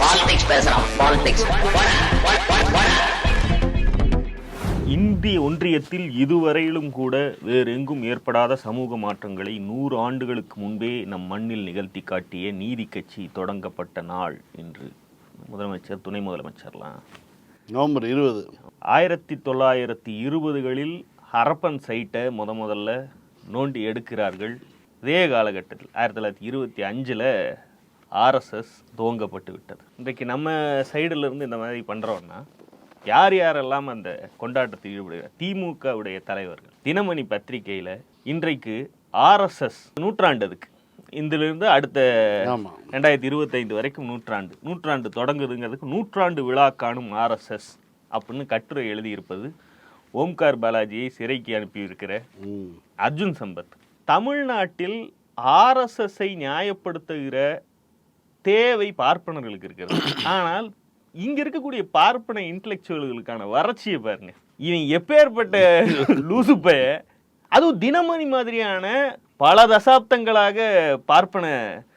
Politics பேசுறான் politics இந்திய ஒன்றியத்தில் இதுவரையிலும் கூட வேறெங்கும் ஏற்படாத சமூக மாற்றங்களை நூறு ஆண்டுகளுக்கு முன்பே நம் மண்ணில் நிகழ்த்தி காட்டிய நீதி கட்சி தொடங்கப்பட்ட நாள் என்று முதலமைச்சர் துணை முதலமைச்சர்லாம். நவம்பர் இருபது. ஆயிரத்தி தொள்ளாயிரத்தி இருபதுகளில் ஹரப்பன் சைட்டை முத முதல்ல நோண்டி எடுக்கிறார்கள். இதே காலகட்டத்தில் ஆயிரத்தி தொள்ளாயிரத்தி இருபத்தி அஞ்சில் ஆர்எஸ்எஸ் துவங்கப்பட்டு விட்டது இன்றைக்கு நம்ம சைடுல இருந்து இந்த மாதிரி பண்ணுறோன்னா யார் யாரெல்லாம் அந்த கொண்டாட்டத்தில் ஈடுபடுகிறார் திமுகவுடைய தலைவர்கள் தினமணி பத்திரிகையில் இன்றைக்கு ஆர்எஸ்எஸ் நூற்றாண்டதுக்கு இதிலிருந்து அடுத்த ரெண்டாயிரத்தி இருபத்தைந்து வரைக்கும் நூற்றாண்டு. நூற்றாண்டு தொடங்குதுங்கிறதுக்கு நூற்றாண்டு விழா காணும் ஆர்எஸ்எஸ் அப்படின்னு கட்டுரை எழுதியிருப்பது ஓம்கார் பாலாஜியை சிறைக்கு அனுப்பியிருக்கிற அர்ஜுன் சம்பத். தமிழ்நாட்டில் ஆர்எஸ்எஸ்ஸை நியாயப்படுத்துகிற தேவை பார்ப்பனர்களுக்கு இருக்கிறது. ஆனால் இங்க இருக்கக்கூடிய பார்ப்பன இன்டலெக்சுவல்களுக்கான வறட்சியை பாருங்க. இவன் எப்பேற்பட்ட லூசுப்பைய அதுவும் தினமணி மாதிரியான பல தசாப்தங்களாக பார்ப்பன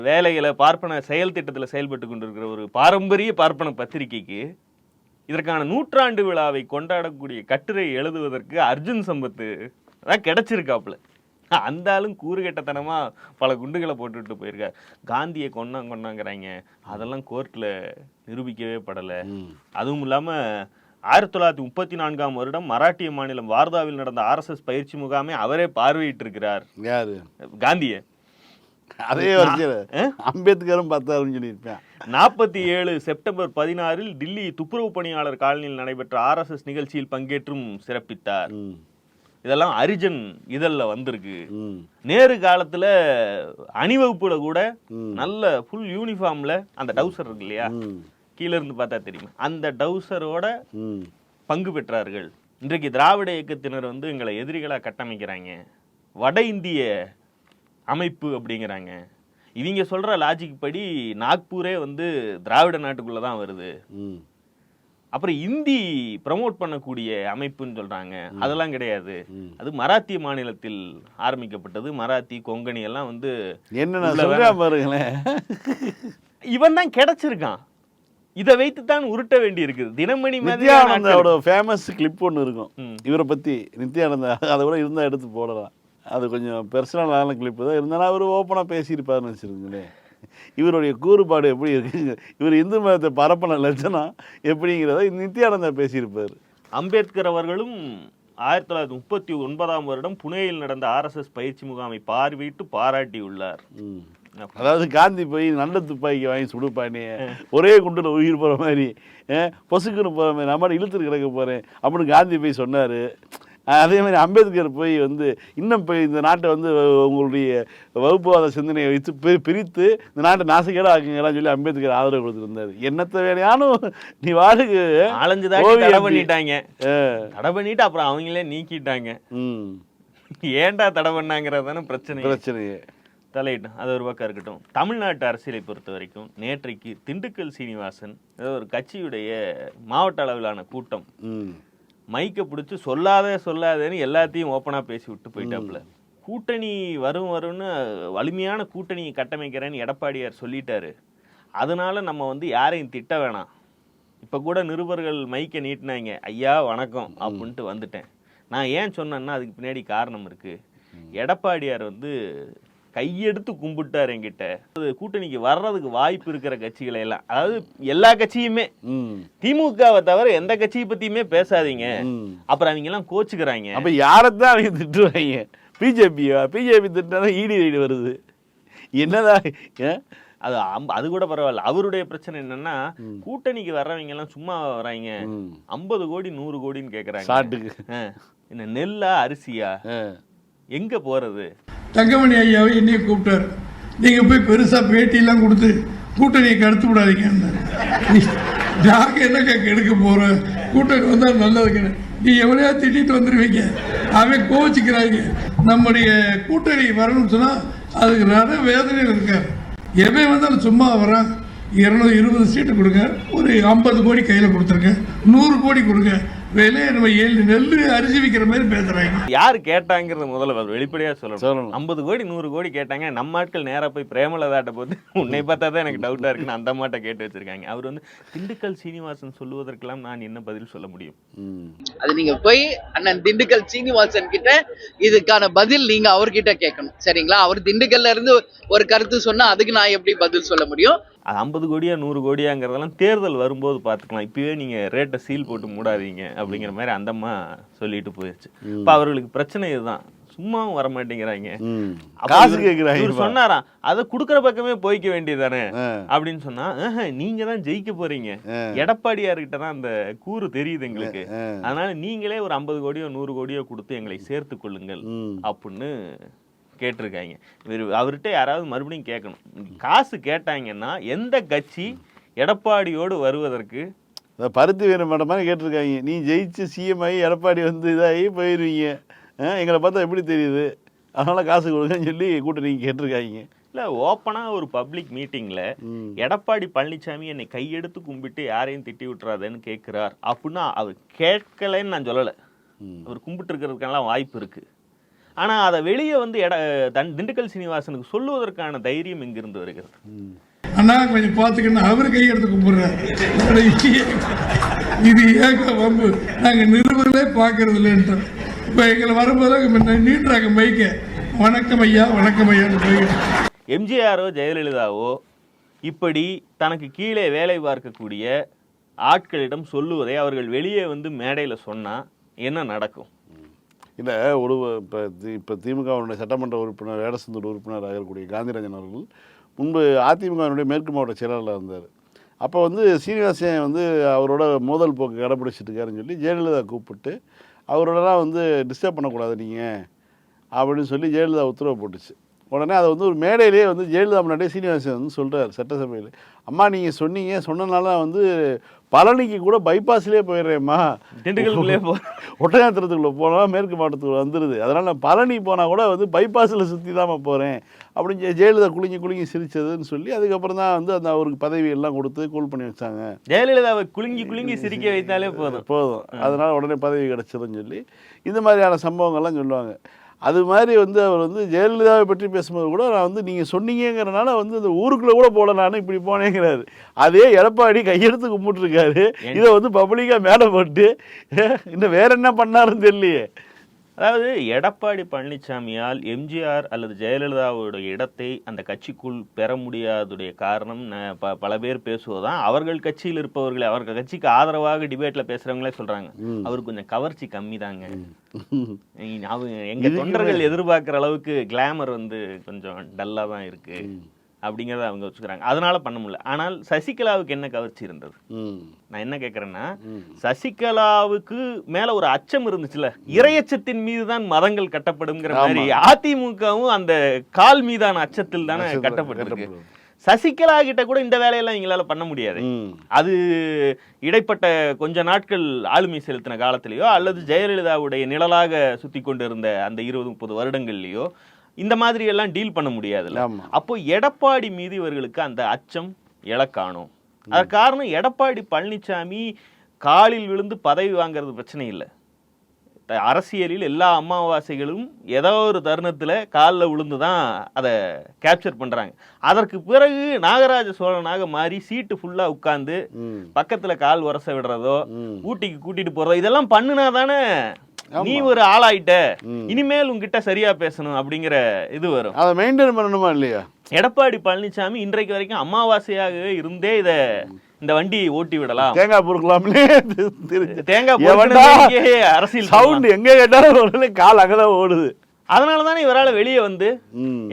வேலைகளை பார்ப்பன செயல் திட்டத்தில் செயல்பட்டு கொண்டிருக்கிற ஒரு பாரம்பரிய பார்ப்பன பத்திரிகைக்கு இதற்கான நூற்றாண்டு விழாவை கொண்டாடக்கூடிய கட்டுரை எழுதுவதற்கு அர்ஜுன் சம்பத்து அதான் கிடைச்சிருக்காப்புல. அந்த ஆளும் கூறுகெட்டத்தனமா பல குண்டுகளை போட்டுட்டு போயிருக்கார். காந்தியை கொண்டா கொண்டாங்கிறாங்க அதெல்லாம் கோர்ட்ல நிரூபிக்கவே படலை. அதுவும் இல்லாம ஆயிரத்தி தொள்ளாயிரத்தி முப்பத்தி நான்காம் வருடம் மராட்டிய மாநிலம் வார்தாவில் நடந்த ஆர்எஸ்எஸ் பயிற்சி முகாமை அவரே பார்வையிட்டிருக்கிறார். யாரு? காந்தியை. அதே வரிசையில் அம்பேத்கரும் பத்தாருன்னு சொல்லியிருப்பேன். நாற்பத்தி ஏழு செப்டம்பர் பதினாறில் டில்லி துப்புரவு பணியாளர் காலனியில் நடைபெற்ற ஆர்எஸ்எஸ் நிகழ்ச்சியில் பங்கேற்றும் சிறப்பித்தார். இதெல்லாம் அரிஜன் இதழ்ல வந்திருக்கு. நேரு காலத்துல அணிவகுப்புல கூட. நல்ல ஃபுல் யூனிஃபார்ம்ல அந்த டவுசர் இருக்கு இல்லையா? கீழ இருந்து பார்த்தா தெரியும். அந்த டவுசரோட பங்கு பெற்றார்கள். இன்றைக்கு திராவிட இயக்கத்தினர் வந்து எங்களை எதிரிகளா கட்டமைக்கிறாங்க. வட இந்திய அமைப்பு அப்படிங்கிறாங்க. இவங்க சொல்ற லாஜிக் படி நாக்பூரே வந்து திராவிட நாட்டுக்குள்ள தான் வருது அப்புறம் இந்தி ப்ரமோட் பண்ணக்கூடிய அமைப்புன்னு சொல்றாங்க. அதெல்லாம் கிடையாது. அது மராத்திய மாநிலத்தில் ஆரம்பிக்கப்பட்டது. மராத்தி கொங்கணி எல்லாம் வந்து என்ன பாருங்களேன். இவன் தான் கிடைச்சிருக்கான். இதை வைத்து தான் உருட்ட வேண்டி இருக்குது தினமணி நித்யானந்தாவோட ஃபேமஸ் கிளிப் ஒன்று இருக்கும். இவரை பற்றி நித்யானந்தா அதை கூட இருந்தால் எடுத்து போடலாம். அது கொஞ்சம் பர்சனலான கிளிப்பு தான். இருந்தாலும் அவர் ஓப்பனாக பேசியிருப்பாருன்னு வச்சுருங்களேன் இவருடைய கூறுபாடு எப்படி இருக்குங்க? இவர் இந்து மதத்தை பரப்பின லட்சணம் எப்படிங்கிறத நித்யானந்தா பேசியிருப்பார். அம்பேத்கர் அவர்களும் ஆயிரத்தி தொள்ளாயிரத்தி முப்பத்தி ஒன்பதாம் வருடம் புனேயில் நடந்த ஆர்எஸ்எஸ் பயிற்சி முகாமை பார்வையிட்டு பாராட்டியுள்ளார். அதாவது காந்தி போய் நல்ல துப்பாக்கி வாங்கி சுடுப்பானே ஒரே குண்டுல உயிர் போகிற மாதிரி பொசுக்குன்னு போகிற மாதிரி நம்ம இழுத்துட்டு கிடக்க போகிறேன் அப்படின்னு காந்தி போய் சொன்னார். அதே மாதிரி அம்பேத்கர் போய் வந்து இன்னும் போய் இந்த நாட்டை வந்து உங்களுடைய வகுப்புவாத சிந்தனையை வைத்து பி- பிரித்து இந்த நாட்டை நாசக்கேடா ஆக்குங்களான்னு சொல்லி அம்பேத்கர் ஆதரவு கொடுத்துருந்தாரு. என்னத்த வேலையானும் நீ தாட்டி ஓவியம் தடை? பண்ணிட்டாங்க. தடை பண்ணிட்டு அப்புறம் அவங்களே நீக்கிட்டாங்க. ம். ஏன்டா தடை பண்ணாங்கிறது தானே பிரச்சனை பிரச்சனையே. தலையிட்டோம் அது ஒரு பக்கம் இருக்கட்டும். தமிழ்நாட்டு அரசியலை பொறுத்த வரைக்கும் நேற்றைக்கு திண்டுக்கல் சீனிவாசன் ஏதோ ஒரு கட்சியுடைய மாவட்ட அளவிலான கூட்டம் ம். மைக்கை பிடிச்சி சொல்லாத சொல்லாதேன்னு எல்லாத்தையும் ஓப்பனாக பேசி விட்டு போயிட்டாப்புல. கூட்டணி வரும் வரும்னு வலிமையான கூட்டணியை கட்டமைக்கிறேன்னு எடப்பாடியார் சொல்லிட்டாரு. அதனால நம்ம வந்து யாரையும் திட்ட வேணாம். இப்போ கூட நிருபர்கள் மைக்கை நீட்டினாங்க. ஐயா வணக்கம் அப்படின்ட்டு வந்துட்டேன். நான் ஏன் சொன்னேன்னா அதுக்கு பின்னாடி காரணம் இருக்கு. எடப்பாடியார் வந்து கையெடுத்து கும்பிட்டார் என்கிட்ட. அது கூட்டணிக்கு வர்றதுக்கு வாய்ப்பு இருக்கிற கட்சிகளை எல்லாம். அதாவது எல்லா கட்சியுமே திமுகவை தவிர எந்த கட்சியை பத்தியுமே பேசாதீங்க. அப்புறம் அவங்க எல்லாம் கோச்சுக்கிறாங்க. அப்ப யாரைத்தான் அவங்க திட்டுவாங்க? பிஜேபியா? பிஜேபி திட்டினா இடி ரைடு வருது. என்னதான்? அது அது கூட பரவாயில்ல. அவருடைய பிரச்சனை என்னன்னா கூட்டணிக்கு வர்றவங்க எல்லாம் சும்மா வர்றாங்க. ஐம்பது கோடி நூறு கோடின்னு கேக்குறாங்க. என்ன நெல்லா அரிசியா. எங்க போறது? தங்கமணி ஐயாவை என்னைய கூப்பிட்டாரு. நீங்கள் போய் பெருசாக பேட்டியெல்லாம் கொடுத்து கூட்டணியை கடுத்து விடாதீங்க நாங்க என்னக்கா கெடுக்க போகிறோம் கூட்டணி வந்தால் நல்லதுக்கு நீ எவ்வளையா திட்டிட்டு வந்துடுவீங்க அவன் கோவிச்சுக்கிறாங்க. நம்முடைய கூட்டணி வரணும்னு சொன்னால் அதுக்கு நிறைய வேதனையில் இருக்கார். எவன் வந்தாலும் சும்மா வரான் இருநூறு இருபது சீட்டு கொடுங்க. ஒரு ஐம்பது கோடி கையில் கொடுத்துருங்க. நூறு கோடி கொடுங்க. விலையை நம்ம ஏழு நெல் அரிசி விற்கிற மாதிரி பேசுறாங்க. யாரு கேட்டாங்கிறது முதல்ல அவர் வெளிப்படையா சொல்லணும். சொல்லணும். ஐம்பது கோடி நூறு கோடி கேட்டாங்க. நம்ம ஆட்கள் நேரா போய் பிரேமலதாட்ட போது உன்னை பார்த்தா தான் எனக்கு டவுட்டா இருக்குன்னு அந்த அம்மாட்ட கேட்டு வச்சிருக்காங்க. அவர் வந்து திண்டுக்கல் சீனிவாசன் சொல்லுவதற்கெல்லாம் நான் என்ன பதில் சொல்ல முடியும். அது நீங்க போய் அண்ணன் திண்டுக்கல் சீனிவாசன் கிட்ட இதுக்கான பதில் நீங்க அவர்கிட்ட கேட்கணும். சரிங்களா? அவர் திண்டுக்கல்ல இருந்து ஒரு கருத்து சொன்னா அதுக்கு நான் எப்படி பதில் சொல்ல முடியும்? அது ஐம்பது கோடியா நூறு கோடியாங்கிறதெல்லாம் தேர்தல் வரும்போது பார்த்துக்கலாம். இப்பயே நீங்க ரேட்டை சீல் போட்டு மூடாதீங்க அப்படிங்கிற மாதிரி அந்த அம்மா சொல்லிட்டு போயிடுச்சு இப்போ அவர்களுக்கு பிரச்சனை இதுதான். சும்மாவும் வர மாட்டேங்கிறாங்க காசு கேட்குறாங்க இவரு சொன்னாராம் அதை குடுக்குற பக்கமே போய்க்க வேண்டியதானே. அப்படின்னு சொன்னா "ஆஹா, நீங்க தான் ஜெயிக்க போறீங்க. எடப்பாடியார்கிட்ட தான் அந்த கூறு தெரியுது எங்களுக்கு. அதனால நீங்களே ஒரு ஐம்பது கோடியோ நூறு கோடியோ கொடுத்து எங்களை சேர்த்து கொள்ளுங்கள். அப்படின்னு கேட்டிருக்காங்க. இவர் அவர்கிட்ட யாராவது மறுபடியும் கேட்கணும். காசு கேட்டாங்கன்னா எந்த கட்சி எடப்பாடியோடு வருவதற்கு? பருத்தி வீர மேடம் மாதிரி கேட்டிருக்காங்க. நீ ஜெயிச்சு சிஎம் ஆகி எடப்பாடி வந்து இதாகி போயிடுவீங்க எங்களை பார்த்தா எப்படி தெரியுது? அதனால காசு கொடுங்கன்னு சொல்லி கூட்டணி கேட்டிருக்காங்க. இல்ல ஓப்பனா ஒரு பப்ளிக் மீட்டிங்ல ம். எடப்பாடி பழனிசாமி என்னை கையெடுத்து கும்பிட்டு யாரையும் திட்டி விட்டுறாதேன்னு கேட்கிறார். அப்படின்னா அவர் கேட்கலைன்னு நான் சொல்லல. அவர் கும்பிட்டு இருக்கிறதுக்கெல்லாம் வாய்ப்பு இருக்கு. ஆனா அதை வெளியே வந்து எட தன் திண்டுக்கல் சீனிவாசனுக்கு சொல்லுவதற்கான தைரியம் எங்கிருந்து வருகிறது. அண்ணா கொஞ்சம் பார்த்துக்கணும் அவர் கையெடுத்து கும்பிடுறாரு. அட, இது ஏக வம்பு. நாங்க நிருபர்களே பார்க்கறது இல்லைன்ட்டோம் இப்போ எங்களை வரும்போது நீட்டுறாங்க மைக்க வணக்கம் ஐயா வணக்கம் ஐயான்னு எம்ஜிஆரோ ஜெயலலிதாவோ இப்படி தனக்கு கீழே வேலை பார்க்கக்கூடிய ஆட்களிடம் சொல்லுவதை அவர்கள் வெளியே வந்து மேடையில் சொன்னா என்ன நடக்கும்? இல்லை ஒரு இப்போ இப்போ திமுகவினுடைய சட்டமன்ற உறுப்பினர் வேடசந்தூர் உறுப்பினராக இருக்கக்கூடிய காந்திராஜன் அவர்கள் முன்பு அதிமுகவினுடைய மேற்கு மாவட்ட செயலாளராக இருந்தார். அப்போ வந்து சீனிவாசன் வந்து அவரோட மோதல் போக்கு கடைப்பிடிச்சிட்டு இருக்காருன்னு சொல்லி ஜெயலலிதா கூப்பிட்டு அவரோடலாம் வந்து டிஸ்டர்ப் பண்ணக்கூடாது நீங்கள் அப்படின்னு சொல்லி ஜெயலலிதா உத்தரவு போட்டுச்சு. உடனே அதை வந்து ஒரு மேடையிலேயே வந்து ஜெயலலிதா முன்னாடியே சீனிவாசன் வந்து சொல்கிறார் சட்டசபையில். அம்மா நீங்கள் சொன்னீங்க சொன்னனால வந்து பழனிக்கு கூட பைபாஸ்லேயே போயிடுறேம்மா. திண்டுக்கலுக்குள்ளே போ ஒட்டயாத்திரத்துக்குள்ளே போனால் மேற்கு மாவட்டத்துக்குள்ள வந்துடுது அதனால் நான் பழனி போனால் கூட வந்து பைபாஸில் சுற்றி தான் போகிறேன் அப்படின்னு ஜெயலலிதா குலுங்கி குலுங்கி சிரிச்சதுன்னு சொல்லி அதுக்கப்புறம் தான் வந்து அந்த அவருக்கு பதவி எல்லாம் கொடுத்து கூல் பண்ணி வச்சாங்க. ஜெயலலிதாவை குலுங்கி குலுங்கி சிரிக்க வைத்தாலே போதும். போதும். அதனால் உடனே பதவி கிடச்சிருன்னு சொல்லி இந்த மாதிரியான சம்பவங்கள்லாம் சொல்லுவாங்க. அது மாதிரி வந்து அவர் வந்து ஜெயலலிதாவை பற்றி பேசும்போது கூட நான் வந்து நீங்கள் சொன்னீங்கங்கிறனால வந்து இந்த ஊருக்குள்ளே கூட போல நான் இப்படி போனேங்கிறாரு. அதே எடப்பாடி கையெடுத்து கும்பிட்டுருக்காரு. இதை வந்து பப்ளிக்காக மேலே போட்டு இன்னும் வேற என்ன பண்ணாருன்னு தெரியலையே. அதாவது எடப்பாடி பழனிசாமியால் எம்ஜிஆர் அல்லது ஜெயலலிதாவுடைய இடத்தை அந்த கட்சிக்குள் பெற முடியாதுடைய காரணம் ப- பல பேர் பேசுவதுதான். அவர்கள் கட்சியில் இருப்பவர்களே அவர்கள் கட்சிக்கு ஆதரவாக டிபேட்ல பேசுறவங்களே சொல்றாங்க. அவருக்கு கொஞ்சம் கவர்ச்சி கம்மி தாங்க எங்க தொண்டர்கள் எதிர்பார்க்குற அளவுக்கு கிளாமர் வந்து கொஞ்சம் டல்லா தான் இருக்கு. அப்படிங்கறத அவங்க வச்சுக்கிறாங்க. அதனால பண்ண முடியல. ஆனால் சசிகலாவுக்கு என்ன கவர்ச்சி இருந்தது? நான் என்ன கேக்குறேன்னா சசிகலாவுக்கு மேல ஒரு அச்சம் இருந்துச்சுல. இரையச்சத்தின் மீதுதான் மதங்கள் கட்டப்படுங்கிற மாதிரி அதிமுகவும் அந்த கால் மீதான அச்சத்தில் தானே கட்டப்பட்டிருக்கு. சசிகலா கிட்ட கூட இந்த வேலையெல்லாம் எங்களால பண்ண முடியாது. அது இடைப்பட்ட கொஞ்ச நாட்கள் ஆளுமை செலுத்தின காலத்திலேயோ அல்லது ஜெயலலிதாவுடைய நிழலாக சுத்தி கொண்டிருந்த அந்த இருபது முப்பது வருடங்கள்லயோ இந்த மாதிரி எல்லாம் டீல் பண்ண முடியாதுல்ல. அப்போ எடப்பாடி மீது இவர்களுக்கு அந்த அச்சம் இழக்காணும் அது காரணம் எடப்பாடி பழனிசாமி காலில் விழுந்து பதவி வாங்குறது பிரச்சனை இல்லை. அரசியலில் எல்லா அமாவாசைகளும் ஏதோ ஒரு தருணத்துல காலில் விழுந்து தான் அதை கேப்சர் பண்றாங்க. அதற்கு பிறகு நாகராஜ சோழனாக மாறி சீட்டு ஃபுல்லா உட்கார்ந்து ம். பக்கத்துல கால் உரச விடுறதோ. ஊட்டிக்கு கூட்டிட்டு போறதோ இதெல்லாம் பண்ணுனா தானே நீ ஒரு ஆளாயிட்ட இனிமேல் உன்கிட்ட சரியா பேசணும் அப்படிங்கிற இது வரும். அதை மெயின்டைன் பண்ணணுமா இல்லையா? எடப்பாடி பழனிசாமி இன்றைக்கு வரைக்கும் அமாவாசையாக இருந்தே இத இந்த வண்டியை ஓட்டி விடலாம். தேங்காய் பொறுக்கலாம்னே தெரிஞ்சு. தேங்காய் அரசியல் சவுண்ட் எங்க கேட்டாலும் கால் அங்கதான் ஓடுது. அதனால தானே இவரால வெளியே வந்து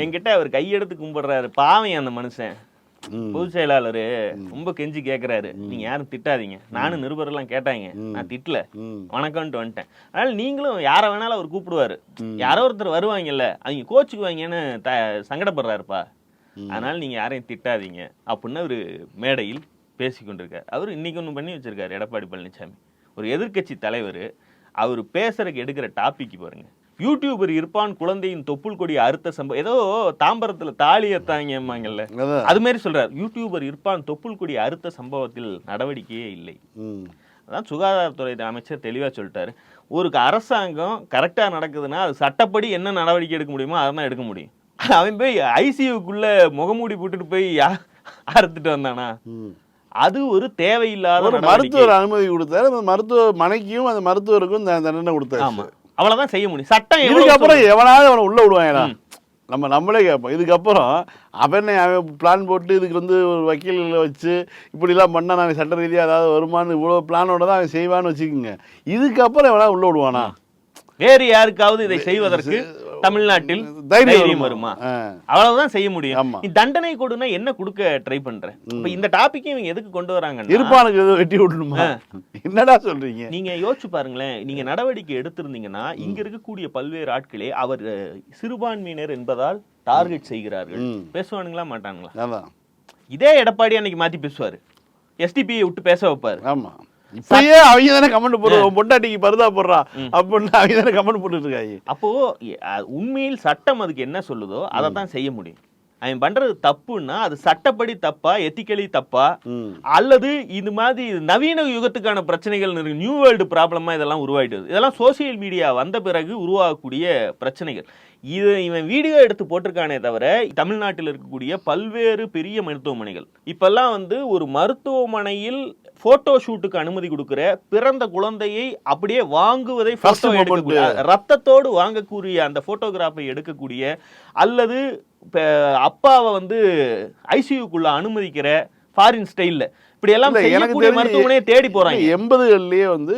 என்கிட்ட அவர் கையெடுத்து கும்பிடுறாரு. பாவம் அந்த மனுஷன். பொதுச் செயலாளரு ரொம்ப கெஞ்சி கேக்குறாரு. நீங்க யாரும் திட்டாதீங்க. நானும் நிருபரெல்லாம் கேட்டாங்க. நான் திட்டல. வணக்கம்ட்டு வந்துட்டேன். அதனால நீங்களும் யாரை வேணாலும் அவர் கூப்பிடுவாரு. யாரோ ஒருத்தர் வருவாங்கல்ல அவங்க கோச்சுக்குவாங்கன்னு த சங்கடப்படுறாருப்பா. அதனால நீங்க யாரையும் திட்டாதீங்க. அப்படின்னு அவரு மேடையில் பேசி கொண்டிருக்காரு. அவர் இன்னைக்கு ஒன்று பண்ணி வச்சிருக்காரு எடப்பாடி பழனிசாமி. ஒரு எதிர்க்கட்சி தலைவர் அவர் பேசுறதுக்கு எடுக்கிற டாபிக் பாருங்க. யூடியூபர் இருப்பான் குழந்தையின் தொப்புள் கொடி அறுத்த சம்பவம். ஏதோ தாம்பரத்துல தாலி எத்தாங்கம்மாங்கல்ல அது மாதிரி சொல்றாரு. யூடியூபர் இருப்பான் தொப்புள் கொடி அறுத்த சம்பவத்தில் நடவடிக்கையே இல்லை. அதான் சுகாதாரத்துறை அமைச்சர் தெளிவா சொல்லிட்டாரு. ஒரு அரசாங்கம் கரெக்டா நடக்குதுன்னா அது சட்டப்படி என்ன நடவடிக்கை எடுக்க முடியுமோ அதை தான் எடுக்க முடியும். அவன் போய் ஐசியூக்குள்ள முகமூடி போட்டுட்டு போய் யா- அறுத்துட்டு வந்தானா. அது ஒரு தேவையில்லாத. மருத்துவர் அனுமதி கொடுத்தாரு. அந்த மருத்துவ மனைக்கும் அந்த மருத்துவருக்கும் தண்டனை கொடுத்தாரு ஆமா. அவ்வளவுதான் செய்ய முடியும். சட்டம் இதுக்கப்புறம் எவனாவது அவனை உள்ள விடுவாங்கடா நம்ம நம்மளே கேட்போம். இதுக்கப்புறம் அவனே அவன் பிளான் போட்டு இதுக்கு வந்து ஒரு வக்கீல்களை வச்சு இப்படிலாம் பண்ணா நாங்கள் சட்ட ரீதியாக ஏதாவது வருமானு இவ்வளோ பிளானோட தான் அவன் செய்வான்னு வச்சுக்கோங்க. இதுக்கப்புறம் எவனா உள்ள விடுவானா? வேறு யாருக்காவது இதை செய்வதற்கு தமிழ்நாட்டில் தைரியம் வருமா? அவ்வளவுதான் செய்ய முடியும். நீ தண்டனை கொடுனா என்ன கொடுக்க ட்ரை பண்ற? இப்ப இந்த டாபிக் இவங்க எதுக்கு கொண்டு வராங்கன்னா? இருப்பானுக்கு எதுவும் வெட்டி விடணுமா? என்னடா சொல்றீங்க? நீங்க யோசிச்சு பாருங்களேன். நீங்க நடவடிக்கை எடுத்திருந்தீங்கன்னா இங்க இருக்கக்கூடிய பல்வேறு ஆட்களே அவர் சிறுபான்மையினர் என்பதால் டார்கெட் செய்கிறார்கள். பேசுவானுங்களா மாட்டானுங்களா? இதே எடப்பாடி அன்னைக்கு மாத்தி பேசுவாரு. எஸ்டிபியை விட்டு பேச வைப்பாரு. ஆமா. இப்பயே அவங்க தானே கமெண்ட் போடுறோம் பொண்டாட்டிக்கு பருதா போடுறா. அப்படின்னு அவங்க தானே கமெண்ட் போட்டுட்டு இருக்காங்க. அப்போ உண்மையில் சட்டம் அதுக்கு என்ன சொல்லுதோ அதை தான் செய்ய முடியும். அவன் பண்றது தப்புன்னா அது சட்டப்படி தப்பா எத்திக்கலி தப்பா. அல்லது இது மாதிரி நவீன யுகத்துக்கான பிரச்சனைகள் நியூ வேர்ல்டு ப்ராப்ளமா இதெல்லாம் உருவாயிடுது இதெல்லாம் சோசியல் மீடியா வந்த பிறகு உருவாகக்கூடிய பிரச்சனைகள். இது இவன் வீடியோ எடுத்து போட்டிருக்கானே தவிர தமிழ்நாட்டில் இருக்கக்கூடிய பல்வேறு பெரிய மருத்துவமனைகள். இப்பெல்லாம் வந்து ஒரு மருத்துவமனையில் போட்டோ ஷூட்டுக்கு அனுமதி கொடுக்கிற பிறந்த குழந்தையை அப்படியே வாங்குவதை ரத்தத்தோடு வாங்கக்கூடிய அந்த போட்டோகிராஃபை எடுக்கக்கூடிய அல்லது இப்ப அப்பாவை வந்து ஐசியூக்குள்ள அனுமதிக்கிற ஃபாரின் ஸ்டைல்ல இப்படி எல்லாம் செய்யக்கூடிய மருத்துவமனையை தேடி போறாங்க. எண்பதுகள்லயே வந்து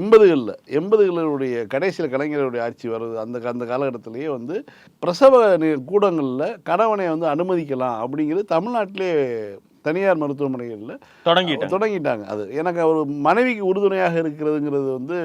எண்பதுகளில் எண்பதுகளுடைய கடைசியில் கலைஞருடைய ஆட்சி வருது. அந்த அந்த காலகட்டத்திலேயே வந்து பிரசவ கூடங்கள்ல கணவனை வந்து அனுமதிக்கலாம் அப்படிங்கிறது தமிழ்நாட்டிலே தனியார் மருத்துவமனைகளில் தொடங்கிட்டாங்க. தொடங்கிட்டாங்க. அது எனக்கு ஒரு மனைவிக்கு உறுதுணையாக இருக்கிறதுங்கிறது வந்து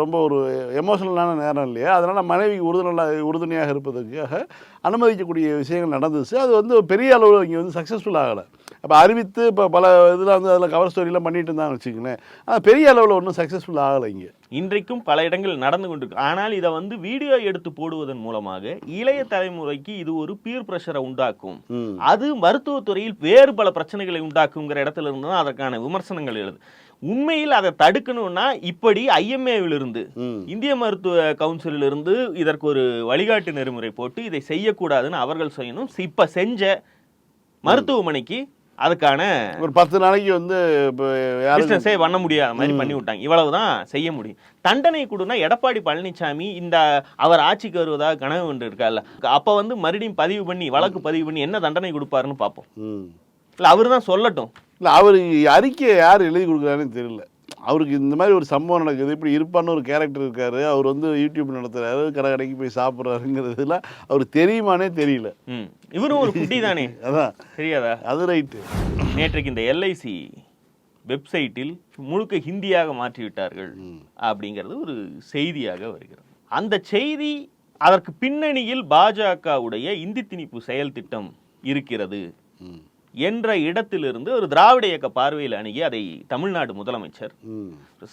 ரொம்ப ஒரு எமோஷனலான நேரம் இல்லையா? அதனால் மனைவிக்கு உறுதுணையாக உறுதுணையாக இருப்பதற்காக அனுமதிக்கக்கூடிய விஷயங்கள் நடந்துச்சு. அது வந்து பெரிய அளவில் இங்கே வந்து சக்ஸஸ்ஃபுல் ஆகலை. அப்போ அறிவித்து இப்போ பல இதில் வந்து அதில் கவர் ஸ்டோரிலாம் பண்ணிட்டு இருந்தாங்கன்னு வச்சுக்கங்களேன். ஆனால் பெரிய அளவில் ஒன்றும் சக்ஸஸ்ஃபுல் ஆகலை இங்கே. இன்றைக்கும் பல இடங்கள் நடந்து கொண்டிருக்கு. ஆனால் இதை வந்து வீடியோ எடுத்து போடுவதன் மூலமாக இளைய தலைமுறைக்கு இது ஒரு பீர் பிரஷரை உண்டாக்கும். அது மருத்துவத்துறையில் வேறு பல பிரச்சனைகளை உண்டாக்குங்கிற இடத்துல இருந்து தான் அதற்கான விமர்சனங்கள் எழுது. உண்மையில் அதை தடுக்கணும்னா இப்படி ஐஎம்ஏவில் இருந்து ம். இந்திய மருத்துவ கவுன்சிலில் இருந்து இதற்கு ஒரு வழிகாட்டு நெறிமுறை போட்டு இதை செய்யக்கூடாதுன்னு அவர்கள் செய்யணும். இப்ப செஞ்ச மருத்துவமனைக்கு அதுக்கான ஒரு பத்து நாளைக்கு வந்து யாரும் பண்ண முடியாத மாதிரி பண்ணி விட்டாங்க. இவ்வளவுதான் செய்ய முடியும். தண்டனை கொடுனா எடப்பாடி பழனிசாமி இந்த அவர் ஆட்சிக்கு வருவதாக கனவு கொண்டு இருக்கார்ல அப்ப வந்து மறுபடியும் பதிவு பண்ணி வழக்கு பதிவு பண்ணி என்ன தண்டனை கொடுப்பாருன்னு பார்ப்போம். இல்ல அவரு தான் சொல்லட்டும். இல்லை அவருக்கு அறிக்கையை யார் எழுதி கொடுக்குறாருன்னு தெரியல. அவருக்கு இந்த மாதிரி ஒரு சம்பவம் நடக்குது. இப்படி இருப்பான்னு ஒரு கேரக்டர் இருக்காரு. அவர் வந்து யூடியூப் நடத்துறாரு கடை கடைக்கு போய் சாப்பிட்றாருங்கிறதுலாம் அவருக்கு தெரியுமானே தெரியல. ம். இவரும் ஒரு குட்டி தானே? அதான். தெரியாதா? அது ரைட்டு நேற்றைக்கு இந்த எல்ஐசி வெப்சைட்டில் முழுக்க ஹிந்தியாக மாற்றி விட்டார்கள் அப்படிங்கிறது ஒரு செய்தியாக வருகிறது. அந்த செய்தி அதற்கு பின்னணியில் பாஜகவுடைய இந்தி திணிப்பு செயல் திட்டம் இருக்கிறது. என்ற இடத்திலிருந்து ஒரு திராவிட இயக்க பார்வையில் அணுகி அதை தமிழ்நாடு முதலமைச்சர்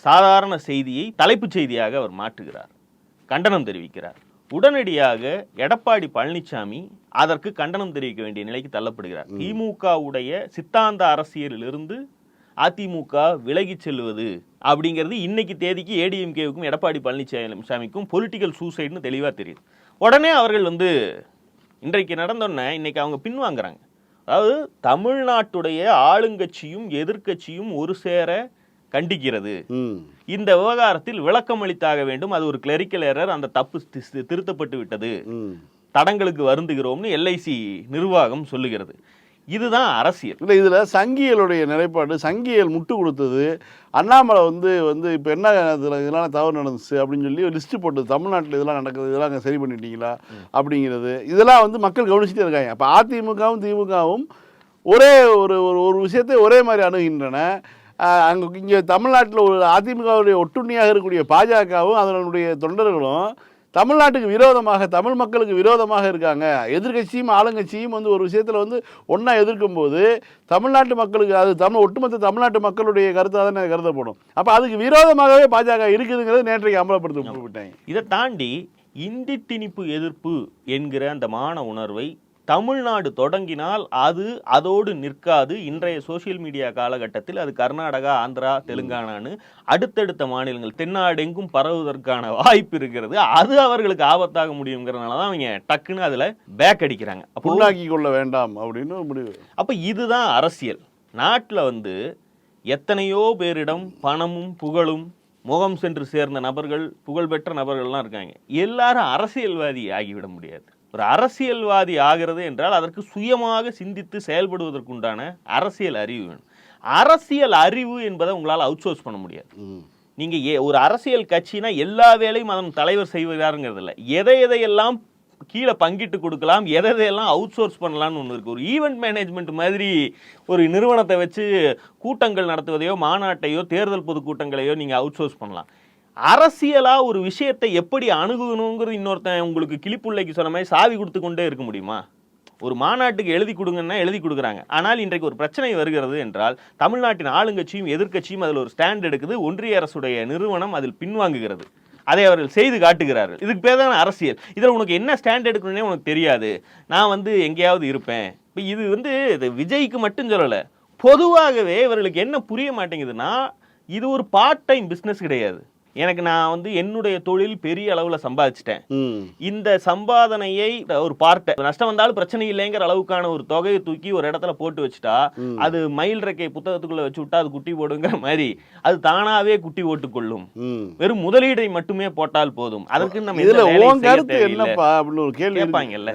சாதாரண செய்தியை தலைப்புச் செய்தியாக அவர் மாற்றுகிறார். கண்டனம் தெரிவிக்கிறார். உடனடியாக எடப்பாடி பழனிசாமி அதற்கு கண்டனம் தெரிவிக்க வேண்டிய நிலைக்கு தள்ளப்படுகிறார். திமுகவுடைய சித்தாந்த அரசியலிலிருந்து அதிமுக விலகிச் செல்வது அப்படிங்கிறது இன்னைக்கு தேதிக்கு ஏடிஎம்கேவுக்கும் எடப்பாடி பழனிசாமிக்கும் பொலிட்டிக்கல் சூசைட்னு தெளிவா தெரியுது. உடனே அவர்கள் வந்து இன்றைக்கு நடந்தோடனே இன்னைக்கு அவங்க பின்வாங்குறாங்க. அதாவது தமிழ்நாட்டுடைய ஆளுங்கட்சியும் எதிர்க்கட்சியும் ஒரு சேர கண்டிக்கிறது. இந்த விவகாரத்தில் விளக்கம் அளித்தாக வேண்டும். அது ஒரு கிளரிக்கல் எரர் அந்த தப்பு திருத்தப்பட்டு விட்டது. தடங்களுக்கு வருந்துகிறோம்னு எல்ஐசி நிர்வாகம் சொல்லுகிறது. இதுதான் அரசியல். இல்லை இதில் சங்கியலுடைய நிலைப்பாடு சங்கியல் முட்டு கொடுத்தது அண்ணாமலை வந்து வந்து இப்போ என்ன இதில் இதெல்லாம் தவறு நடந்துச்சு அப்படின்னு சொல்லி லிஸ்ட்டு போட்டது தமிழ்நாட்டில் இதெல்லாம் நடக்குது இதெல்லாம் அங்கே சரி பண்ணிட்டீங்களா அப்படிங்கிறது இதெல்லாம் வந்து மக்கள் கவனிச்சுட்டே இருக்காங்க. அப்போ அதிமுகவும் திமுகவும் ஒரே ஒரு ஒரு ஒரு விஷயத்தை ஒரே மாதிரி அணுகின்றன. அங்கே இங்கே தமிழ்நாட்டில் ஒரு அதிமுகவுடைய ஒட்டுண்ணியாக இருக்கக்கூடிய பாஜகவும் அதனுடைய தொண்டர்களும் தமிழ்நாட்டுக்கு விரோதமாக தமிழ் மக்களுக்கு விரோதமாக இருக்காங்க. எதிர்க்கட்சியும் ஆளுங்கட்சியும் வந்து ஒரு விஷயத்தில் வந்து ஒன்றா எதிர்க்கும் போது தமிழ்நாட்டு மக்களுக்கு அது தமிழ் ஒட்டுமொத்த தமிழ்நாட்டு மக்களுடைய கருத்தாக தானே கருதப்படும். அப்போ அதுக்கு விரோதமாகவே பாஜக இருக்குதுங்கிறது நேற்றைக்கு அமலப்படுத்தி விட்டாங்க இதை தாண்டி இந்தி திணிப்பு எதிர்ப்பு என்கிற அந்த மான உணர்வை தமிழ்நாடு தொடங்கினால் அது அதோடு நிற்காது. இன்றைய சோஷியல் மீடியா காலகட்டத்தில் அது கர்நாடகா ஆந்திரா தெலுங்கானான்னு அடுத்தடுத்த மாநிலங்கள் தென்னாடெங்கும் பரவுவதற்கான வாய்ப்பு இருக்கிறது. அது அவர்களுக்கு ஆபத்தாக முடியுங்கிறதுனால தான் அவங்க டக்குன்னு அதுல பேக் அடிக்கிறாங்க. புண்ணாக்கி கொள்ள வேண்டாம் அப்படின்னு முடிவு. அப்ப இதுதான் அரசியல். நாட்டுல வந்து எத்தனையோ பேரிடம் பணமும் புகழும் முகம் சென்று சேர்ந்த நபர்கள் புகழ்பெற்ற நபர்கள்லாம் இருக்காங்க. எல்லாரும் அரசியல்வாதி ஆகிவிட முடியாது. ஒரு அரசியல்வாதி ஆகிறது என்றால் அதற்கு சுயமாக சிந்தித்து செயல்படுவதற்குண்டான அரசியல் அறிவு வேணும். அரசியல் அறிவு என்பதை உங்களால் அவுட் சோர்ஸ் பண்ண முடியாது. ம். நீங்க ஏ- ஒரு அரசியல் கட்சினா எல்லா வேலையும் அதன் தலைவர் செய்வதாருங்கிறது இல்லை எதை எதையெல்லாம் கீழே பங்கிட்டு கொடுக்கலாம் எதை எதையெல்லாம் அவுட் சோர்ஸ் பண்ணலாம்னு ஒன்று இருக்கு. ஒரு ஈவெண்ட் மேனேஜ்மெண்ட் மாதிரி ஒரு நிறுவனத்தை வச்சு கூட்டங்கள் நடத்துவதையோ மாநாட்டையோ தேர்தல் பொதுக்கூட்டங்களையோ நீங்க அவுட் சோர்ஸ் பண்ணலாம். அரசியலாக ஒரு விஷயத்தை எப்படி அணுகணுங்கிறது இன்னொருத்தன் உங்களுக்கு கிளிப்புள்ளைக்கு சொன்ன மாதிரி சாவி கொடுத்து கொண்டே இருக்க முடியுமா? ஒரு மாநாட்டுக்கு எழுதி கொடுங்கன்னா எழுதி கொடுக்குறாங்க. ஆனால் இன்றைக்கு ஒரு பிரச்சனை வருகிறது என்றால் தமிழ்நாட்டின் ஆளுங்கட்சியும் எதிர்க்கட்சியும் அதில் ஒரு ஸ்டாண்ட் எடுக்குது. ஒன்றிய அரசுடைய நிறுவனம் அதில் பின்வாங்குகிறது. அதை அவர்கள் செய்து காட்டுகிறார்கள். இதுக்கு பேர் தான் அரசியல். இதில் உனக்கு என்ன ஸ்டாண்ட் எடுக்கணும்னே உனக்கு தெரியாது. நான் வந்து எங்கேயாவது இருப்பேன். இப்போ இது வந்து இது விஜய்க்கு மட்டும் சொல்லலை. பொதுவாகவே இவர்களுக்கு என்ன புரிய மாட்டேங்குதுன்னா இது ஒரு பார்ட் டைம் பிஸ்னஸ் கிடையாது. எனக்கு நான் வந்து என்னுடைய தொழில் பெரிய அளவில் சம்பாதிச்சிட்டேன். இந்த சம்பாதனையை ஒரு பார்ட்டை நஷ்டம் வந்தாலும் பிரச்சனை இல்லைங்கிற அளவுக்கான ஒரு தொகையை தூக்கி ஒரு இடத்துல போட்டு வச்சுட்டா அது மயில் ரெக்கை புத்தகத்துக்குள்ள வச்சு விட்டா அது குட்டி போடுங்கிற மாதிரி அது தானாவே குட்டி கொள்ளும் ம். வெறும் முதலீடை மட்டுமே போட்டால் போதும். அதற்கு நம்ம இதுல. என்னப்பா? அப்படின்னு ஒரு கேள்வி. கேட்பாங்கல்ல.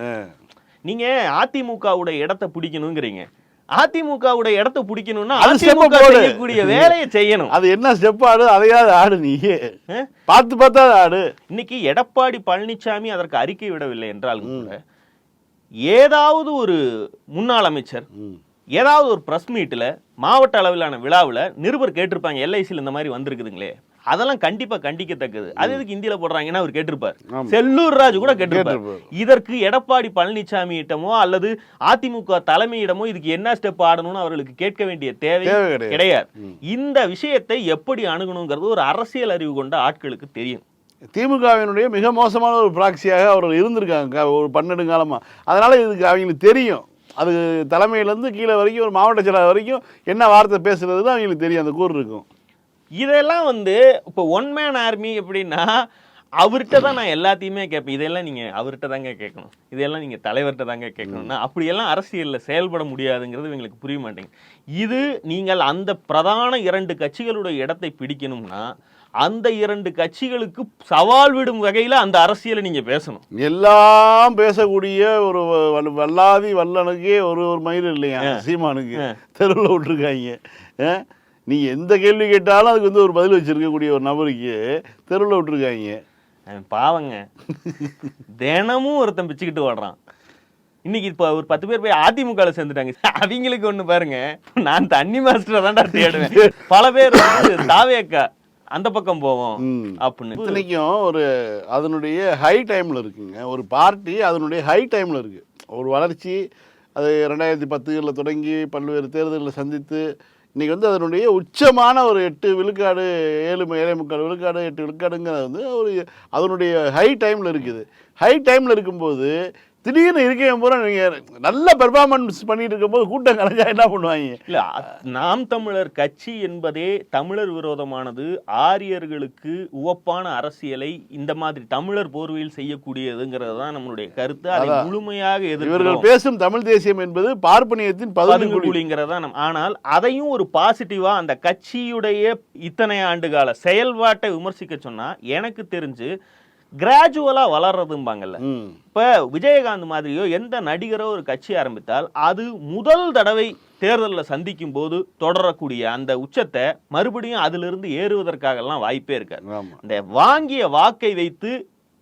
நீங்க அதிமுகவுடைய இடத்தை பிடிக்கணுங்கிறீங்க. அதிமுகவுடைய இடத்தை பிடிக்கணும்னா அதிமுக. செய்யக்கூடிய வேலையை செய்யணும் அது என்ன ஸ்டெப் ஆடு அதையாவது ஆடு நீ? பார்த்து பார்த்தா ஆடு இன்னைக்கு எடப்பாடி பழனிசாமி அதற்கு அறிக்கை விடவில்லை என்றாலும் கூட ஏதாவது ஒரு முன்னாள் அமைச்சர். ஏதாவது ஒரு பிரஸ் மீட்ல மாவட்ட அளவிலான விழாவில் நிருபர் கேட்டிருப்பாங்க எல்ஐசியில் இந்த மாதிரி வந்திருக்குதுங்களே அதெல்லாம் கண்டிப்பா கண்டிக்கத்தக்கது. அது எதுக்கு இந்தியில போடுறாங்கன்னா அவர் கேட்டிருப்பார். செல்லூர் ராஜு கூட கேட்டிருப்பார். இதற்கு எடப்பாடி பழனிசாமி இடமோ அல்லது அதிமுக தலைமையிடமோ இதுக்கு என்ன ஸ்டெப் ஆடணும்னு அவர்களுக்கு கேட்க வேண்டிய தேவை கிடையாது. இந்த விஷயத்தை எப்படி அணுகணுங்கிறது ஒரு அரசியல் அறிவு கொண்ட ஆட்களுக்கு தெரியும். திமுகவினுடைய மிக மோசமான ஒரு ப்ராக்சியாக அவர்கள் இருந்திருக்காங்க. ஒரு பன்னெண்டு காலமா. அதனால இதுக்கு அவங்களுக்கு தெரியும். அது தலைமையிலேருந்து கீழே வரைக்கும் ஒரு மாவட்ட செயலாளர் வரைக்கும் என்ன வார்த்தை பேசுறது அவங்களுக்கு தெரியும். அந்த கூறு இருக்கும். இதெல்லாம் வந்து இப்போ ஒன் மேன் ஆர்மி எப்படின்னா அவர்கிட்ட தான் நான் எல்லாத்தையுமே கேட்பேன். இதெல்லாம் நீங்க அவர்கிட்ட தாங்க கேட்கணும். இதெல்லாம் நீங்க தலைவர்கிட்ட தாங்க கேட்கணும்னா அப்படியெல்லாம் அரசியல்ல செயல்பட முடியாதுங்கிறது இவங்களுக்கு புரிய மாட்டேங்குது. இது நீங்கள் அந்த பிரதான இரண்டு கட்சிகளுடைய இடத்தை பிடிக்கணும்னா அந்த இரண்டு கட்சிகளுக்கு சவால் விடும் வகையில அந்த அரசியலை நீங்க பேசணும். எல்லாம் பேசக்கூடிய ஒரு வ- வல்லாதி வல்லனுக்கே ஒரு ஒரு மயிர் இல்லையா? சீமானுக்கு. தெருவில் விட்டுருக்காங்க. ஆ? நீங்க எந்த கேள்வி கேட்டாலும் அதுக்கு வந்து ஒரு பதில் வச்சிருக்கக்கூடிய ஒரு நபருக்கு தெருவில் விட்டுருக்காங்க. பாவங்க. தினமும் ஒருத்தன் பிச்சுக்கிட்டு ஓடுறான். இன்னைக்கு இப்போ ஒரு பத்து பேர் போய் அதிமுகவில் சேர்ந்துட்டாங்க. அவங்களுக்கு ஒண்ணு பாருங்க. நான் தண்ணி மாஸ்டரை தான்டா தேடுவேன். பல பேர் தாவேக்கா அந்த பக்கம் போவோம். அப்படின்னு. இத்தனைக்கும் ஒரு அதனுடைய ஹை டைமில் இருக்குங்க. ஒரு பார்ட்டி அதனுடைய ஹை டைமில் இருக்குது ஒரு வளர்ச்சி அது ரெண்டாயிரத்தி பத்துகளில் தொடங்கி பல்வேறு தேர்தலில் சந்தித்து இன்றைக்கி வந்து அதனுடைய உச்சமான ஒரு எட்டு விழுக்காடு ஏழு ஏழை ஏழே முக்கால் விழுக்காடு எட்டு விழுக்காடுங்கிறது வந்து ஒரு அதனுடைய ஹை டைமில் இருக்குது. ஹை டைமில் இருக்கும்போது திடீர்னு இருக்க பூரா நீங்கள் நல்ல பெர்ஃபார்மன்ஸ் பண்ணிட்டு இருக்கும்போது கூட்டம் கலைஞ்சா என்ன பண்ணுவாங்க? இல்ல நாம் தமிழர் கட்சி என்பதே தமிழர் விரோதமானது. ஆரியர்களுக்கு உவப்பான அரசியலை இந்த மாதிரி தமிழர் போர்வையில் செய்யக்கூடியதுங்கிறது தான் நம்மளுடைய கருத்து. அதை. முழுமையாக இவர்கள் எதிர்க்கிறோம் பேசும் தமிழ் தேசியம் என்பது பார்ப்பனியத்தின் பதுங்குகுழி பதுங்குகுழிங்கிறதா நம். ஆனால் அதையும் ஒரு பாசிட்டிவா அந்த கட்சியுடைய இத்தனை ஆண்டுகால செயல்பாட்டை விமர்சிக்க சொன்னா எனக்கு தெரிஞ்சு கிராஜுவலா வளர்றதும்பாங்கல்ல. இப்ப விஜயகாந்த் மாதிரியோ எந்த நடிகரோ ஒரு கட்சி ஆரம்பித்தால் அது முதல் தடவை தேர்தலில் சந்திக்கும் போது தொடரக்கூடிய அந்த உச்சத்தை மறுபடியும் அதிலிருந்து ஏறுவதற்காகலாம் வாய்ப்பே இருக்காது. இந்த வாங்கிய வாக்கை வைத்து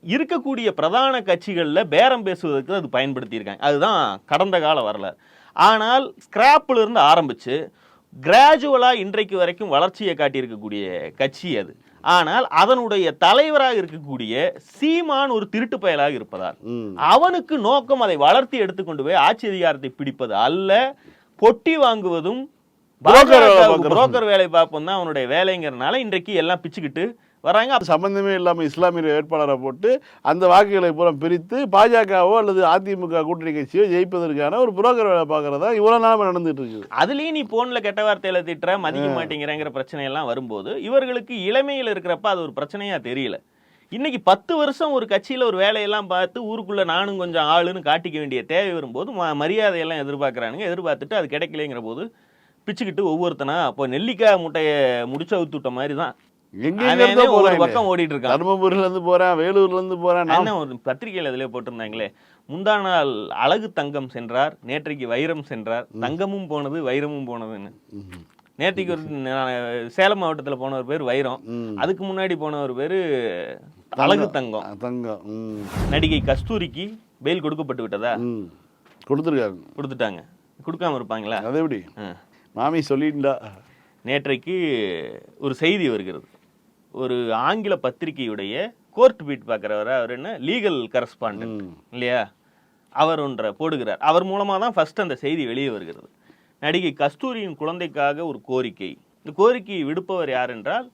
இருக்கக்கூடிய பிரதான கட்சிகளில் பேரம் பேசுவதற்கு அது பயன்படுத்தியிருக்காங்க. அதுதான் கடந்த கால வரலாறு. ஆனால் ஸ்கிராப்ல இருந்து ஆரம்பிச்சு கிராஜுவலா இன்றைக்கு வரைக்கும் வளர்ச்சியை காட்டியிருக்கக்கூடிய கட்சி அது. ஆனால் அதனுடைய தலைவராக இருக்கக்கூடிய சீமான் ஒரு திருட்டு பயலாக இருப்பதால் அவனுக்கு நோக்கம் அதை வளர்த்தி எடுத்துக்கொண்டு போய் ஆட்சி அதிகாரத்தை பிடிப்பது அல்ல பொட்டி வாங்குவதும். புரோக்கர் வேலை பார்ப்போம் தான் அவனுடைய வேலைங்கிறனால இன்றைக்கு எல்லாம் பிச்சுக்கிட்டு வராங்க. அது சம்பந்தமே இல்லாமல் இஸ்லாமிய வேட்பாளரை போட்டு அந்த வாக்குகளை பூரா பிரித்து பாஜகவோ அல்லது அதிமுக கூட்டணி கட்சியோ ஜெயிப்பதற்கான ஒரு புரோக்கர் வேலை பார்க்கறதா இவ்வளோ நாள் நடந்துட்டு இருக்குது. அதுலயும் நீ போன்ல கெட்ட வார்த்தையில திட்டுற மதிக்க மாட்டேங்கிறங்கிற பிரச்சனை எல்லாம் வரும்போது இவர்களுக்கு இளமையில இருக்கிறப்ப அது ஒரு பிரச்சனையா தெரியல. இன்னைக்கு பத்து வருஷம் ஒரு கட்சியில ஒரு வேலையெல்லாம் பார்த்து ஊருக்குள்ள நானும் கொஞ்சம் ஆளுன்னு காட்டிக்க வேண்டிய தேவை வரும்போது மரியாதையெல்லாம் எதிர்பார்க்கறானுங்க. எதிர்பார்த்துட்டு அது கிடைக்கலங்கிற போது பிச்சுக்கிட்டு ஒவ்வொருத்தனா அப்போ நெல்லிக்காய் முட்டைய முடிச்சு அவுத்துட்ட மாதிரி தான். எங்க அவன் ஒரு பக்கம் ஓடிட்டு இருக்கான் தருமபுரியில இருந்து போறேன் வேலூர்ல இருந்து போறேன் என்ன ஒரு பத்திரிகையில் அதிலே போட்டிருந்தாங்களே? முந்தா நாள் அழகு தங்கம் சென்றார் நேற்றைக்கு வைரம் சென்றார். தங்கமும் போனது வைரமும் போனதுன்னு. நேற்றுக்கு ஒரு சேலம் மாவட்டத்துல போனவர் பேர் வைரம். அதுக்கு முன்னாடி போனவர் பேரு அழகு தங்கம். தங்கம். நடிகை கஸ்தூரிக்கு பெயில் கொடுக்கப்பட்டு விட்டதா. கொடுத்துருக்காங்க. கொடுத்துட்டாங்க. கொடுக்காம இருப்பாங்களா? அது எப்படி. மாமி சொல்லிட்டா. நேற்றைக்கு ஒரு செய்தி வருகிறது. ஒரு ஆங்கில பத்திரிகையுடைய கோர்ட் பீட் பார்க்குறவர் அவர் என்ன? Legal correspondent. இல்லையா? அவர் ஒன்றை போடுகிறார். அவர் மூலமாக தான் ஃபர்ஸ்ட் அந்த செய்தி வெளியே வருகிறது. நடிகை கஸ்தூரியின் குழந்தைக்காக ஒரு கோரிக்கை. இந்த கோரிக்கையை விடுப்பவர் யார் என்றால்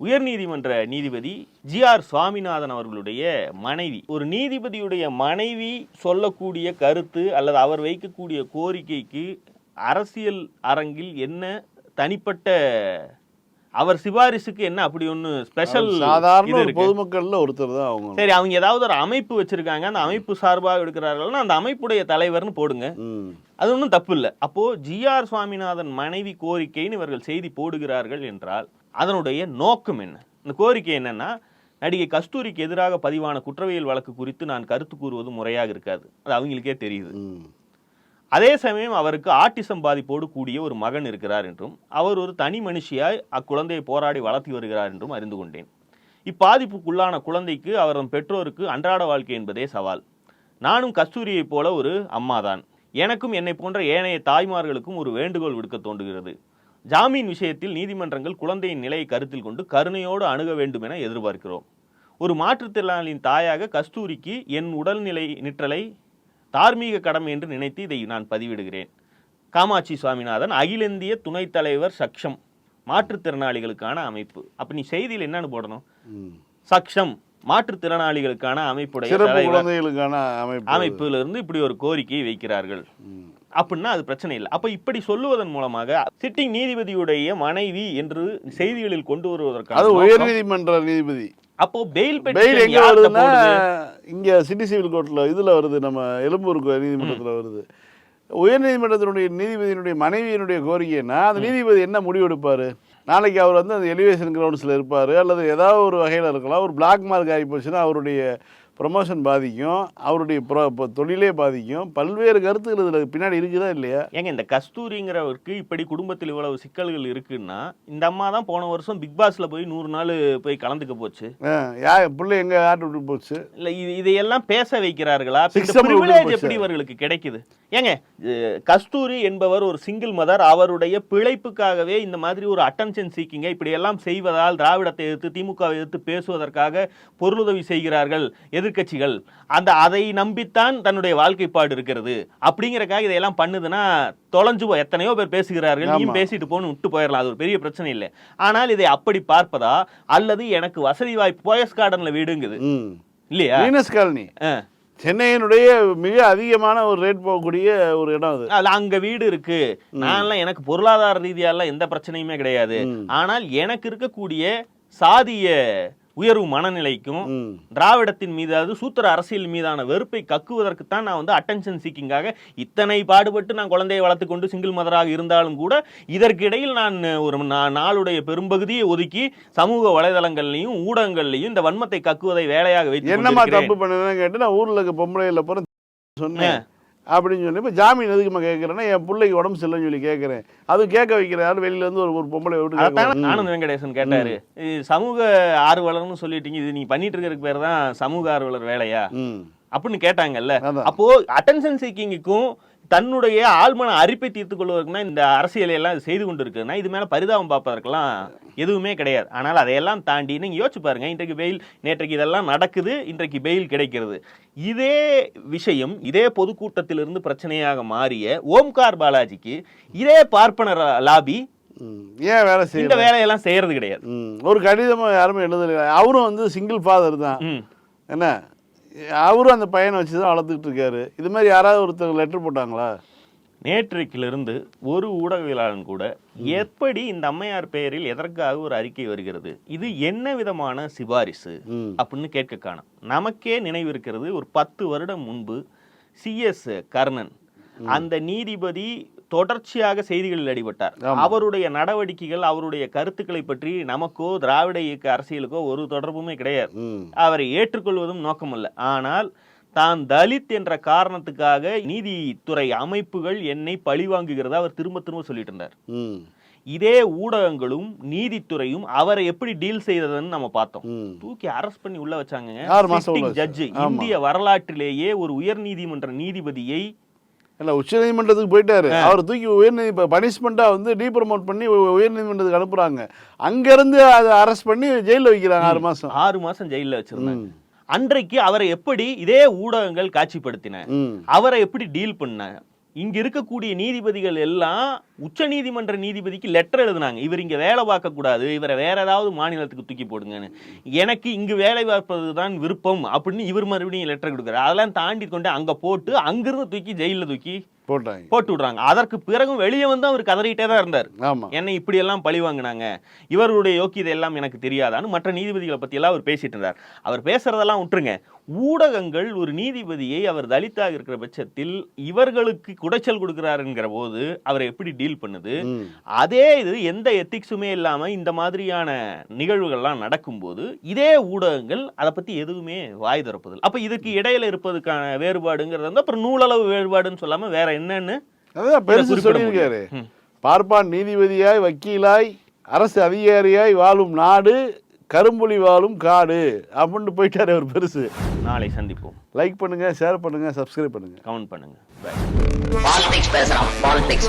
உயர்நீதிமன்ற நீதிபதி ஜி ஆர் சுவாமிநாதன் அவர்களுடைய மனைவி. ஒரு நீதிபதியுடைய மனைவி சொல்லக்கூடிய கருத்து அல்லது அவர் வைக்கக்கூடிய கோரிக்கைக்கு அரசியல் அரங்கில் என்ன தனிப்பட்ட அவர் சிபாரிசுக்கு என்ன அப்படி ஒன்று ஸ்பெஷல் சாதாரண பொதுமக்கள்ல ஒருத்தர் தான் அவங்க. சரி அவங்க ஏதாவது ஒரு அமைப்பு வச்சிருக்காங்க. அந்த அமைப்பு சார்பாக எடுக்கிறார்கள்னா அந்த அமைப்புடைய தலைவர்னு போடுங்க. அது ஒன்றும் தப்பு இல்லை. அப்போ ஜிஆர் சுவாமிநாதன் மனைவி கோரிக்கைன்னு இவர்கள் செய்தி போடுகிறார்கள் என்றால் அதனுடைய நோக்கம் என்ன? இந்த கோரிக்கை என்னன்னா நடிகை கஸ்தூரிக்கு எதிராக பதிவான குற்றவியல் வழக்கு குறித்து நான் கருத்து கூறுவது முறையாக இருக்காது. அது அவங்களுக்கே தெரியுது. அதே சமயம் அவருக்கு ஆட்டிசம் பாதிப்போடு கூடிய ஒரு மகன் இருக்கிறார் என்றும் அவர் ஒரு தனி மனுஷியாய் அக்குழந்தையை போராடி வளர்த்தி வருகிறார் என்றும் அறிந்து கொண்டேன். இப்பாதிப்புக்குள்ளான குழந்தைக்கு அவரது பெற்றோருக்கு அன்றாட வாழ்க்கை என்பதே சவால். நானும் கஸ்தூரியைப் போல ஒரு அம்மாதான். எனக்கும் என்னை போன்ற ஏனைய தாய்மார்களுக்கும் ஒரு வேண்டுகோள் விடுக்க தோன்றுகிறது. ஜாமீன் விஷயத்தில் நீதிமன்றங்கள் குழந்தையின் நிலையை கருத்தில் கொண்டு கருணையோடு அணுக வேண்டும் என எதிர்பார்க்கிறோம். ஒரு மாற்றுத்திறனாளியின் தாயாக கஸ்தூரிக்கு என் உடல்நிலை நிற்றலை தார்மீக கடமை என்று நினைத்து இதை நான் பதிவிடுகிறேன். காமாட்சி சுவாமிநாதன் அகில இந்திய துணைத் தலைவர் சக்ஷம் மாற்றுத்திறனாளிகளுக்கான அமைப்பு. அப்ப நீ செய்தியில் என்னன்னு போடணும். சக்ஷம் மாற்றுத்திறனாளிகளுக்கான அமைப்புடைய அமைப்புல இருந்து இப்படி ஒரு கோரிக்கையை வைக்கிறார்கள். அப்படின்னா அது பிரச்சனை இல்லை. அப்ப இப்படி சொல்லுவதன் மூலமாக சிட்டிங் நீதிபதியுடைய மனைவி என்று செய்திகளில் கொண்டு வருவதற்கான அது நோக்கம்- உயர்நீதிமன்ற நீதிபதி. அப்போ பெயில் பெயில் எங்க வருதுன்னா இங்க சிட்டி சிவில் கோர்ட்ல இதுல வருது நம்ம எழும்பூர் கோ- நீதிமன்றத்துல வருது. உயர்நீதிமன்றத்தினுடைய நீதிபதியினுடைய மனைவியினுடைய கோரிக்கைன்னா அந்த நீதிபதி என்ன முடிவெடுப்பாரு? நாளைக்கு அவர் வந்து அந்த எலிவேஷன் கிரவுண்ட்ஸில் இருப்பார் அல்லது ஏதாவது ஒரு வகையில் இருக்கலாம். ஒரு பிளாக் மார்க் ஆகி போச்சுன்னா அவருடைய ப்ரொமோஷன் பாதிக்கும் அவருடைய இப்போ தொழிலே பாதிக்கும். பல்வேறு கருத்துக்கள் இதில் பின்னாடி இருக்குதா இல்லையா? ஏங்க இந்த கஸ்தூரிங்கிறவருக்கு இப்படி குடும்பத்தில் இவ்வளவு சிக்கல்கள் இருக்குன்னா இந்த அம்மா தான் போன வருஷம் பிக் பாஸ்ல போய் நூறு நாள் போய் கலந்துக்க போச்சு. யா பிள்ளை எங்கே ஆட்டு விட்டு போச்சு? இல்ல இது இதையெல்லாம் பேச வைக்கிறார்களா? எப்படி. இவர்களுக்கு கிடைக்குது? ஏங்க கஸ்தூரி என்பவர் ஒரு சிங்கிள் மதர் அவருடைய பிழைப்புக்காகவே இந்த மாதிரி ஒரு அட்டென்ஷன் சீக்கிங்க இப்படி எல்லாம் செய்வதால் திராவிடத்தை எதிர்த்து திமுகவை எதிர்த்து பேசுவதற்காக பொருளுதவி செய்கிறார்கள். எதிர்க்கட்சிகள் அந்த அதை நம்பித்தான் தன்னுடைய வாழ்க்கைப்பாடு இருக்கிறது. அப்படிங்கறக்காக இதையெல்லாம் பண்ணுதுன்னா தொலைஞ்சு போ எத்தனையோ பேர் பேசுகிறார்கள் நீயும். பேசிட்டு போன்னு விட்டு போயிடலாம் அது ஒரு பெரிய பிரச்சனை இல்லை. ஆனால் இதை அப்படி பார்ப்பதா அல்லது எனக்கு வசதி வாய்ப்பு போயஸ் கார்டன்ல வீடுங்குது. இல்லையா? Venus Colony. சென்னையினுடைய மிக அதிகமான ஒரு ரேட் போகக்கூடிய ஒரு இடம் அது. அதுல அங்க வீடு இருக்கு. நான்லாம் எனக்கு பொருளாதார ரீதியாலாம் எந்த பிரச்சனையுமே கிடையாது. ஆனால் எனக்கு இருக்கக்கூடிய சாதிய உயர்வு மனநிலைக்கும் திராவிடத்தின் மீதாவது சூத்திர அரசியல் மீதான வெறுப்பை கக்குவதற்குத்தான் நான் வந்து அட்டென்ஷன் சீக்கிங்காக இத்தனை பாடுபட்டு நான் குழந்தையை வளர்த்து கொண்டு சிங்கிள் மதராக இருந்தாலும் கூட இதற்கிடையில் நான் ஒரு நாளுடைய பெரும்பகுதியை ஒதுக்கி சமூக வலைதளங்கள்லையும் ஊடகங்கள்லையும் இந்த வன்மத்தை கக்குவதை வேலையாக வைத்து கொண்டிருக்கிறேன். தப்பு பண்ணேன்னு கேட்டு நான் ஊர்ல இருக்க பொம்பளையில போற சொன்னேன். அப்படின்னு சொல்லி இப்போ ஜாமீன் எதுக்குமா கேட்குறேன்னா என் பிள்ளைக்கு உடம்பு சரியில்லைன்னு சொல்லி கேட்குறேன் அது கேட்க வைக்கிற யாரும் வெளியில இருந்து ஒரு ஒரு பொம்பளை விட்டு ஆனந்த் வெங்கடேசன் கேட்டாரு. சமூக ஆர்வலர்னு சொல்லிட்டீங்க. இது நீங்க பண்ணிட்டு இருக்கிறதுக்கு பேர் தான் சமூக ஆர்வலர் வேலையா? அப்படின்னு கேட்டாங்கல்ல. அப்போ அட்டென்ஷன் சீக்கிங்குக்கும் தன்னுடைய ஆழ்மன அரிப்பை தீர்த்துக் கொள்வதற்குனா இந்த அரசியலை எல்லாம் இது செய்து கொண்டு இருக்குன்னா இது மேல பரிதாபம் பார்ப்பதற்கெல்லாம் எதுவுமே கிடையாது ஆனால் அதையெல்லாம் தாண்டி நீங்க யோசிச்சு பாருங்க இன்றைக்கு பெயில் நேற்றைக்கு இதெல்லாம் நடக்குது இன்றைக்கு பெயில் கிடைக்கிறது இதே விஷயம் இதே பொதுக்கூட்டத்திலிருந்து பிரச்சனையாக மாறிய ஓம்கார் பாலாஜிக்கு இதே பார்ப்பனர் லாபி. ஏன் வேலை இந்த செய்யல வேலையெல்லாம் செய்யறது கிடையாது. ஒரு கடிதமும் யாருமே எழுதல அவரும் வந்து சிங்கிள் ஃபாதர் தான். என்ன அவரும் அந்த பையனை வச்சு தான் வளர்த்துக்கிட்டு இருக்காரு இது மாதிரி யாராவது ஒருத்தர் லெட்டர் போட்டாங்களா? நேற்றைக்கிலிருந்து ஒரு ஊடகவியலாளன் கூட எப்படி இந்த அம்மையார் பெயரில் எதற்காக ஒரு அறிக்கை வருகிறது? இது என்ன விதமான சிபாரிசு. அப்படின்னு கேட்க காணும். நமக்கே நினைவு இருக்கிறது ஒரு பத்து வருடம் முன்பு சிஎஸ் கர்ணன் அந்த நீதிபதி தொடர்ச்சியாக செய்திகளில் அடிபட்டார். அவருடைய நடவடிக்கைகள் அவருடைய கருத்துக்களை பற்றி நமக்கோ திராவிட இயக்க அரசியலுக்கோ ஒரு தொடர்புமே கிடையாது. அவரை ஏற்றுக்கொள்வதும் நோக்கமல்ல. ஆனால் தான் தலித் என்ற காரணத்துக்காக நீதித்துறை அமைப்புகள் என்னை பழிவாங்குகிறதா அவர் திரும்ப திரும்ப சொல்லிட்டு இருந்தார். இதே ஊடகங்களும் நீதித்துறையும் அவரை எப்படி டீல் செய்ததுன்னு நம்ம பார்த்தோம். தூக்கி அரெஸ்ட் பண்ணி உள்ள வச்சாங்க. ஜட்ஜ். இந்திய வரலாற்றிலேயே ஒரு உயர் நீதிமன்ற நீதிபதியை இல்ல உச்ச நீதிமன்றத்துக்கு போயிட்டாரு. அவர் தூக்கி உயர்நீதி இப்போ பனிஷ்மெண்ட்டாக வந்து டீப்ரமோட் பண்ணி உயர் நீதிமன்றத்துக்கு அனுப்புறாங்க. அங்கேருந்து அதை அரெஸ்ட் பண்ணி ஜெயிலில் வைக்கிறாங்க ஆறு மாசம். ஆறு மாசம் ஜெயில வச்சிருந்தாங்க. அன்றைக்கு அவரை எப்படி இதே ஊடகங்கள் காட்சிப்படுத்தின? அவரை எப்படி டீல் பண்ண? இங்க இருக்கக்கூடிய நீதிபதிகள் எல்லாம் உச்ச நீதிமன்ற நீதிபதிக்கு லெட்டர் எழுதுனாங்க. இவர் இங்க வேலை பார்க்க கூடாது இவரை வேற ஏதாவது மாநிலத்துக்கு தூக்கி போடுங்கன்னு. எனக்கு இங்கு வேலை பார்ப்பது தான் விருப்பம் அப்படின்னு இவர் மறுபடியும் லெட்டர் கொடுக்குறாரு. அதெல்லாம் தாண்டி கொண்டு அங்க போட்டு அங்கிருந்து தூக்கி ஜெயில தூக்கி போட்டாங்க. போட்டு விடுறாங்க. அதற்கு பிறகும் வெளியே வந்து அவர் கதறிட்டே தான் இருந்தார். என்னை இப்படி எல்லாம் பழி வாங்கினாங்க. இவருடைய யோக்கியதை எல்லாம் எனக்கு தெரியாதான்னு மற்ற நீதிபதிகளை பத்தி எல்லாம் அவர் பேசிட்டு இருந்தார். அவர் பேசுறதெல்லாம் விட்டுருங்க. ஊடகங்கள் ஒரு நீதிபதியை அவர் தலித்தாக இருக்கிற பட்சத்தில் இவர்களுக்கு குடைச்சல் கொடுக்கிறாருங்கிற போது அவரை எப்படி டீல் பண்ணுது. ம். அதே இது எந்த எத்திக்ஸுமே இல்லாம இந்த மாதிரியான நிகழ்வுகள்லாம் நடக்கும்போது இதே ஊடகங்கள் அதை பத்தி எதுவுமே வாய் திறப்பதில்லை. அப்ப இதுக்கு இடையில இருப்பதுக்கான வேறுபாடுங்கிறது வந்து அப்புறம் நூலளவு வேறுபாடுன்னு சொல்லாம வேற என்னன்னு. பார்ப்பான் நீதிபதியாய் வக்கீலாய் அரசு அதிகாரியாய் வாழும் நாடு கரும்புலி வாழும் காடு அப்படின்ட்டு போயிட்டாரு அவர் பெருசு. நாளை சந்திப்போம். லைக் பண்ணுங்க ஷேர் பண்ணுங்க சப்ஸ்கிரைப் பண்ணுங்க. கமெண்ட் பண்ணுங்க. Bye. பாலிடிக்ஸ் பேசுறான் பாலிடிக்ஸ்